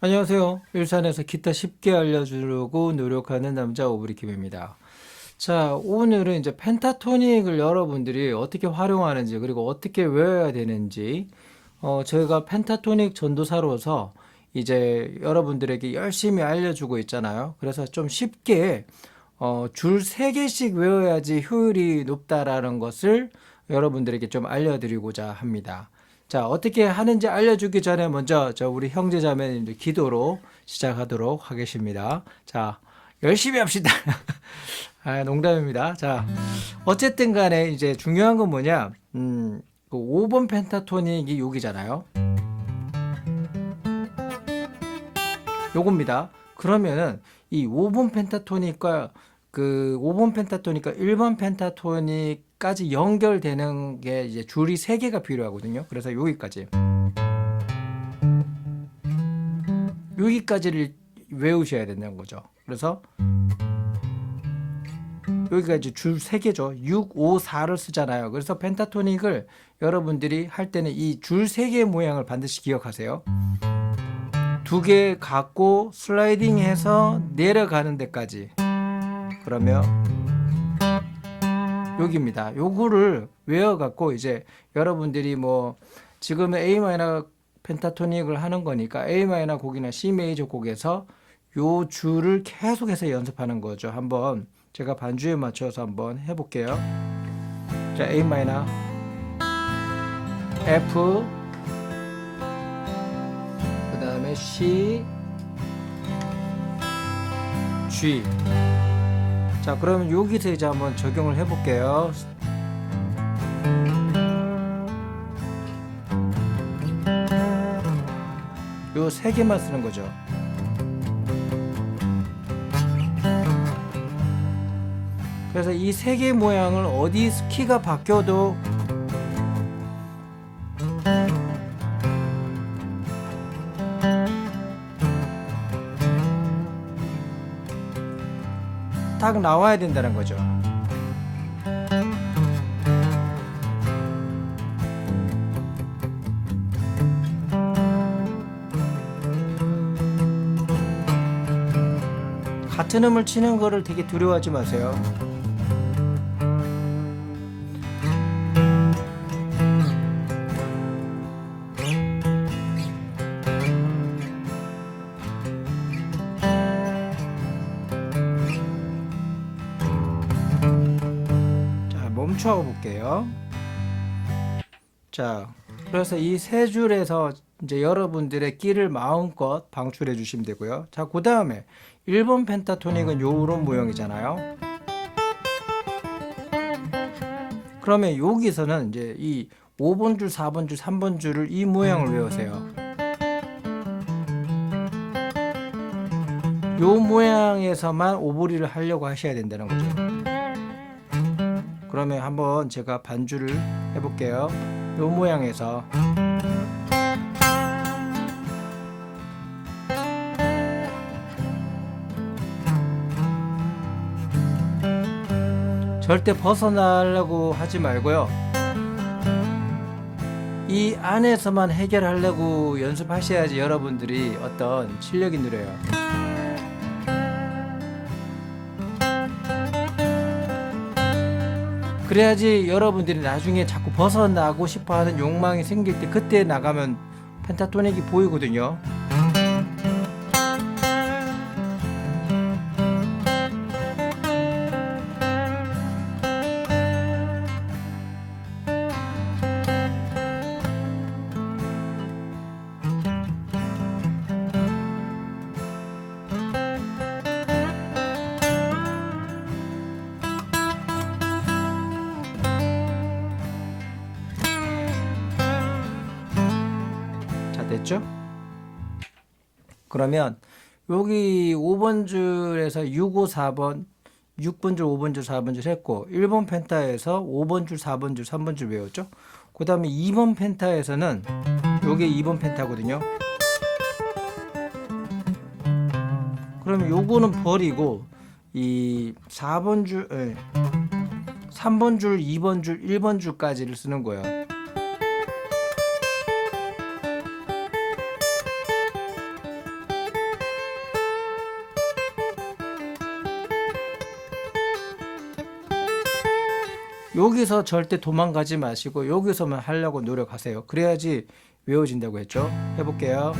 안녕하세요. 일산에서 기타 쉽게 알려주려고 노력하는 남자 오브리킴입니다. 자, 오늘은 이제 펜타토닉을 여러분들이 어떻게 활용하는지 그리고 어떻게 외워야 되는지 어, 저희가 펜타토닉 전도사로서 이제 여러분들에게 열심히 알려주고 있잖아요. 그래서 좀 쉽게 어, 줄세 개씩 외워야지 효율이 높다라는 것을 여러분들에게 좀 알려드리고자 합니다. 자, 어떻게 하는지 알려주기 전에 먼저 저 우리 형제 자매님들 기도로 시작하도록 하겠습니다. 자, 열심히 합시다. 아, 농담입니다. 자, 어쨌든 간에 이제 중요한 건 뭐냐? 음, 그 5번 펜타토닉이 여기잖아요. 요겁니다. 그러면은 이 5번 펜타토닉과 그 5번 펜타토닉과 1번 펜타토닉 까지 연결되는 게 이제 줄이 3개가 필요하거든요. 그래서 여기까지. 여기까지를 외우셔야 된다는 거죠. 그래서 여기가 이제 줄 3개죠. 6, 5, 4를 쓰잖아요. 그래서 펜타토닉을 여러분들이 할 때는 이줄 3개의 모양을 반드시 기억하세요. 두 개 갖고 슬라이딩해서 내려가는 데까지. 그러면 여기입니다. 요거를 외워갖고 이제 여러분들이 뭐 지금은 A 마이너 펜타토닉을 하는 거니까 A 마이너 곡이나 C 메이저 곡에서 요 줄을 계속해서 연습하는 거죠. 한번 제가 반주에 맞춰서 한번 해볼게요. 자 A 마이너 F 그 다음에 C G 자 그러면 여기서 이제 한번 적용을 해 볼게요. 요 세 개만 쓰는 거죠. 그래서 이 세 개 모양을 어디 키가 바뀌어도 딱 나와야 된다는 거죠. 같은 음을 치는 거를 되게 두려워하지 마세요. 멈춰 볼게요. 자, 그래서 이 세 줄에서 이제 여러분들의 끼를 마음껏 방출해 주시면 되고요. 자, 그 다음에 1번 펜타토닉은 요런 모형이잖아요. 그러면 여기서는 이제 이 5번 줄, 4번 줄, 3번 줄을 이 모양을 외우세요. 요 모양에서만 오보리를 하려고 하셔야 된다는 거죠. 그러면 한번 제가 반주를 해볼게요. 요 모양에서 절대 벗어나려고 하지 말고요. 이 안에서만 해결하려고 연습하셔야지 여러분들이 어떤 실력이 늘어요. 그래야지 여러분들이 나중에 자꾸 벗어나고 싶어 하는 욕망이 생길 때 그때 나가면 펜타토닉이 보이거든요. 됐죠? 그러면 여기 5번 줄에서 6, 5, 4번 6번 줄, 5번 줄, 4번 줄 했고 1번 펜타에서 5번 줄, 4번 줄, 3번 줄 외웠죠? 그 다음에 2번 펜타에서는 요게 2번 펜타거든요. 그러면 요거는 버리고 이 4번 줄, 예, 3번 줄, 2번 줄, 1번 줄까지를 쓰는 거예요. 여기서 절대 도망가지 마시고 여기서만 하려고 노력하세요. 그래야지 외워진다고 했죠. 해볼게요.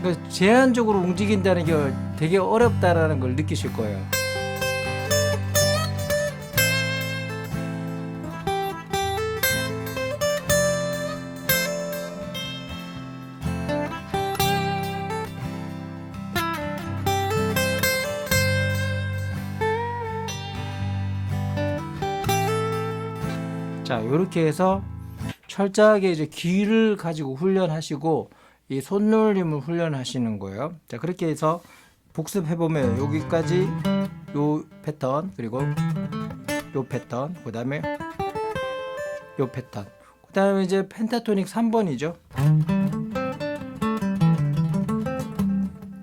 그러니까 제한적으로 움직인다는 게 되게 어렵다라는 걸 느끼실 거예요. 자, 이렇게 해서 철저하게 이제 귀를 가지고 훈련하시고 이 손놀림을 훈련하시는 거예요. 자, 그렇게 해서 복습해 보면 여기까지 요 패턴 그리고 요 패턴 그다음에 요 패턴 그다음에 이제 펜타토닉 3번이죠.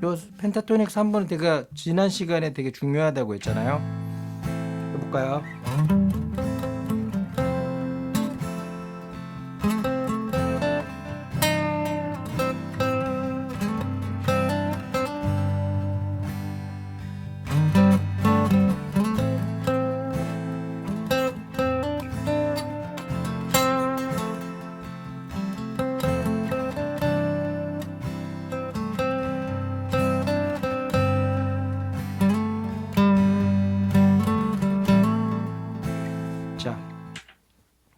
요 펜타토닉 3번은 제가 지난 시간에 되게 중요하다고 했잖아요. 해볼까요?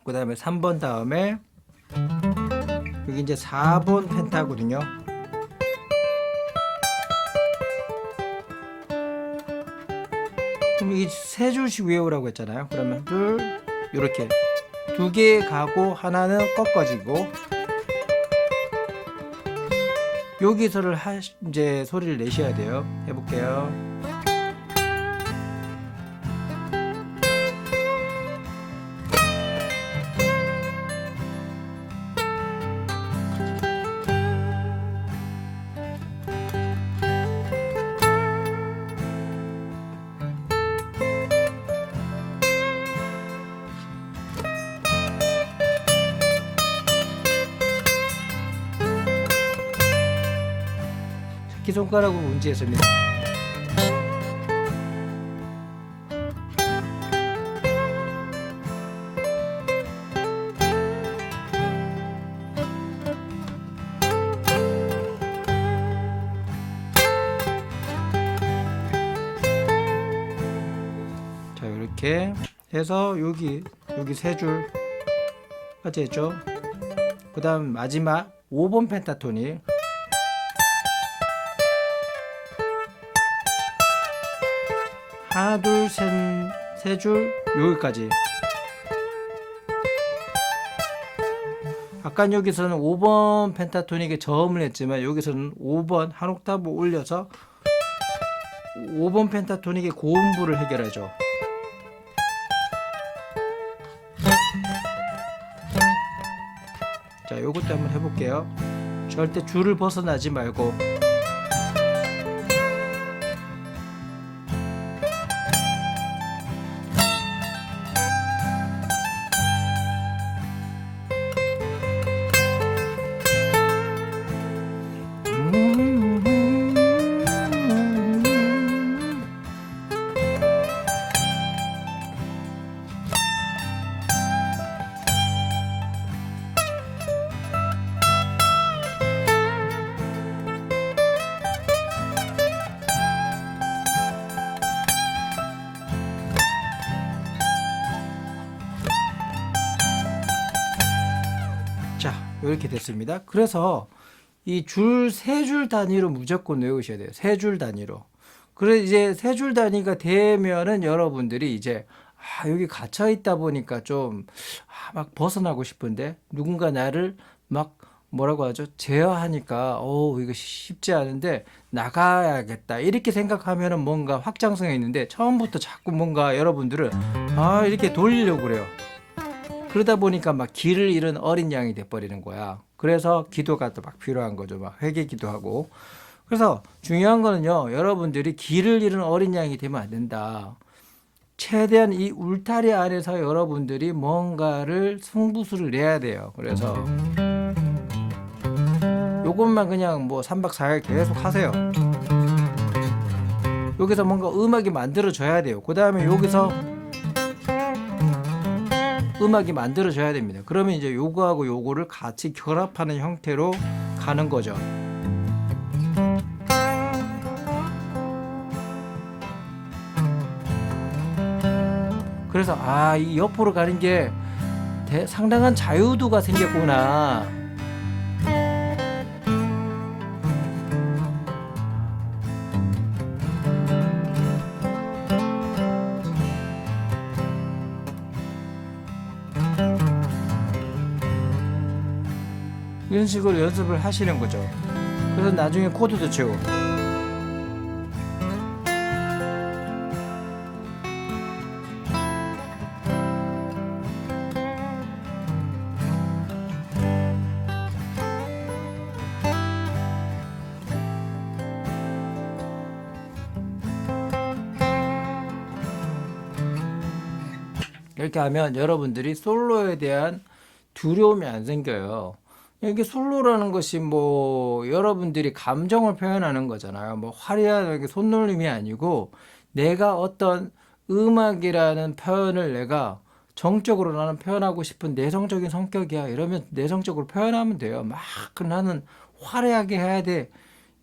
그 다음에 3번 다음에 여기 이제 4번 펜타거든요. 그럼 이 세 줄씩 외우라고 했잖아요. 그러면 둘 이렇게 두 개 가고 하나는 꺾어지고 여기서를 하, 이제 소리를 내셔야 돼요. 해볼게요. 새끼손가락으로 운지했습니다. 자 이렇게 해서 여기 여기 세 줄까지 했죠. 그 다음 마지막 5번 펜타토닉 하나 둘 셋 세 줄. 여기까지. 아까 여기서는 5번 펜타토닉에 저음을 했지만 여기서는 5번 한 옥타브 올려서 5번 펜타토닉의 고음부를 해결하죠. 자 요것도 한번 해볼게요. 절대 줄을 벗어나지 말고 이렇게 됐습니다. 그래서 이 줄 세 줄 단위로 무조건 외우셔야 돼요. 세 줄 단위로. 그래 이제 세 줄 단위가 되면은 여러분들이 이제 아, 여기 갇혀 있다 보니까 좀 아, 막 벗어나고 싶은데 누군가 나를 막 뭐라고 하죠? 제어하니까 어 이거 쉽지 않은데 나가야겠다 이렇게 생각하면은 뭔가 확장성이 있는데 처음부터 자꾸 뭔가 여러분들은 아 이렇게 돌리려고 그래요. 그러다 보니까 막 길을 잃은 어린 양이 돼버리는 거야. 그래서 기도가 또 막 필요한 거죠. 막 회개 기도하고. 그래서 중요한 거는요, 여러분들이 길을 잃은 어린 양이 되면 안 된다. 최대한 이 울타리 안에서 여러분들이 뭔가를 승부수를 내야 돼요. 그래서 요것만 그냥 뭐 3박 4일 계속 하세요. 여기서 뭔가 음악이 만들어져야 돼요. 그 다음에 여기서 음악이 만들어져야 됩니다. 그러면 이제 요거하고 요거를 같이 결합하는 형태로 가는 거죠. 그래서 아, 이 옆으로 가는 게 대- 상당한 자유도가 생겼구나. 이런 식으로 연습을 하시는 거죠. 그래서 나중에 코드도 채우고. 이렇게 하면 여러분들이 솔로에 대한 두려움이 안 생겨요. 이게 솔로라는 것이 뭐 여러분들이 감정을 표현하는 거잖아요. 뭐 화려한 손놀림이 아니고 내가 어떤 음악이라는 표현을 내가 정적으로 나는 표현하고 싶은 내성적인 성격이야. 이러면 내성적으로 표현하면 돼요. 막 나는 화려하게 해야 돼.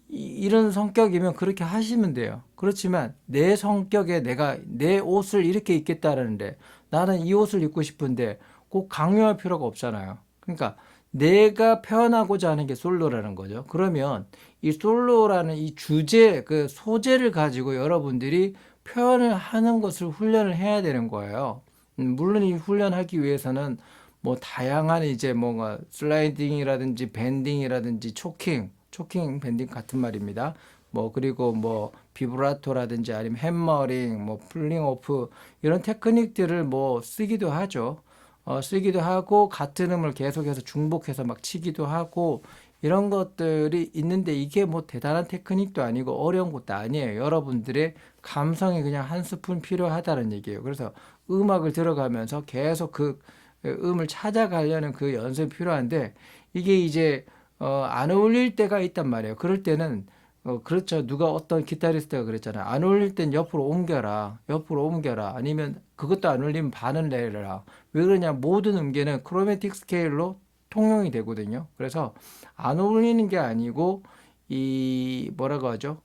이- 이런 성격이면 그렇게 하시면 돼요. 그렇지만 내 성격에 내가 내 옷을 이렇게 입겠다는데 나는 이 옷을 입고 싶은데 꼭 강요할 필요가 없잖아요. 그러니까 내가 표현하고자 하는 게 솔로라는 거죠. 그러면 이 솔로라는 이 주제, 그 소재를 가지고 여러분들이 표현을 하는 것을 훈련을 해야 되는 거예요. 음, 물론 이 훈련하기 위해서는 뭐 다양한 이제 뭔가 슬라이딩이라든지 밴딩이라든지 초킹, 초킹 밴딩 같은 말입니다. 뭐 그리고 뭐 비브라토라든지 아니면 hä머링, 뭐 풀링 오프 이런 테크닉들을 뭐 쓰기도 하죠. 어, 쓰기도 하고 같은 음을 계속해서 중복해서 막 치기도 하고 이런 것들이 있는데 이게 뭐 대단한 테크닉도 아니고 어려운 것도 아니에요. 여러분들의 감성이 그냥 한 스푼 필요하다는 얘기예요. 그래서 음악을 들어가면서 계속 그 음을 찾아가려는 그 연습이 필요한데 이게 이제 어, 안 어울릴 때가 있단 말이에요. 그럴 때는 어, 그렇죠. 누가 어떤 기타리스트가 그랬잖아요. 안 어울릴 땐 옆으로 옮겨라. 옆으로 옮겨라. 아니면 그것도 안 어울리면 반을 내라. 왜 그러냐? 모든 음계는 크로매틱 스케일로 통용이 되거든요. 그래서 안 어울리는 게 아니고 이 뭐라고 하죠?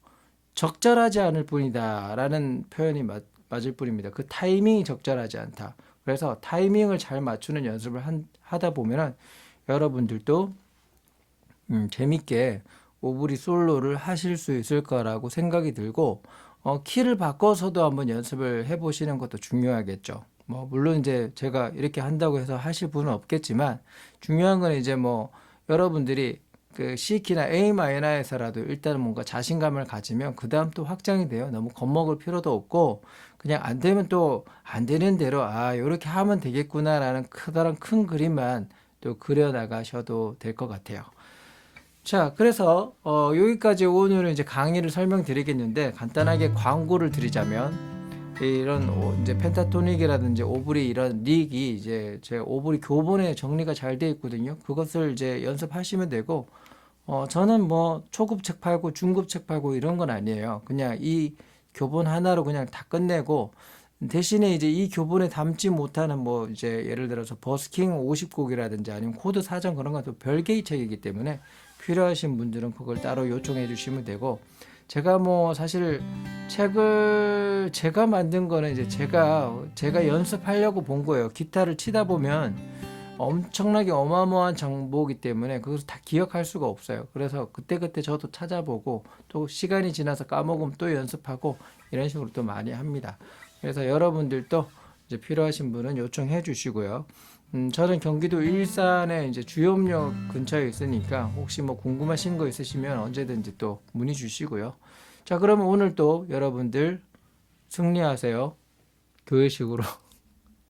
적절하지 않을 뿐이다라는 표현이 맞, 맞을 뿐입니다. 그 타이밍이 적절하지 않다. 그래서 타이밍을 잘 맞추는 연습을 한, 하다 보면은 여러분들도 음, 재밌게 오브리 솔로를 하실 수 있을 거라고 생각이 들고 어, 키를 바꿔서도 한번 연습을 해보시는 것도 중요하겠죠. 뭐 물론 이제 제가 이렇게 한다고 해서 하실 분은 없겠지만 중요한 건 이제 뭐 여러분들이 그 C 키나 A 마이너에서라도 일단은 뭔가 자신감을 가지면 그 다음 또 확장이 돼요. 너무 겁먹을 필요도 없고 그냥 안 되면 또 안 되는 대로 아 이렇게 하면 되겠구나라는 커다란 큰 그림만 또 그려 나가셔도 될 것 같아요. 자, 그래서 어, 여기까지 오늘은 이제 강의를 설명드리겠는데 간단하게 광고를 드리자면 이런 오- 이제 펜타토닉이라든지 오브리 이런 릭이 이제 제 오브리 교본에 정리가 잘 돼 있거든요. 그것을 이제 연습하시면 되고 어, 저는 뭐 초급 책 팔고 중급 책 팔고 이런 건 아니에요. 그냥 이 교본 하나로 그냥 다 끝내고 대신에 이제 이 교본에 담지 못하는 뭐 이제 예를 들어서 버스킹 50곡이라든지 아니면 코드 사전 그런 건또 별개의 책이기 때문에 필요하신 분들은 그걸 따로 요청해 주시면 되고 제가 뭐 사실 책을 제가 만든 거는 이제 제가 제가 연습하려고 본 거예요. 기타를 치다 보면 엄청나게 어마어마한 정보이기 때문에 그것을 다 기억할 수가 없어요. 그래서 그때그때 저도 찾아보고 또 시간이 지나서 까먹으면 또 연습하고 이런 식으로 또 많이 합니다. 그래서 여러분들도 이제 필요하신 분은 요청해 주시고요. 음, 저는 경기도 일산에 이제 주요역 근처에 있으니까 혹시 뭐 궁금하신 거 있으시면 언제든지 또 문의 주시고요. 자, 그러면 오늘 또 여러분들 승리하세요. 교회식으로.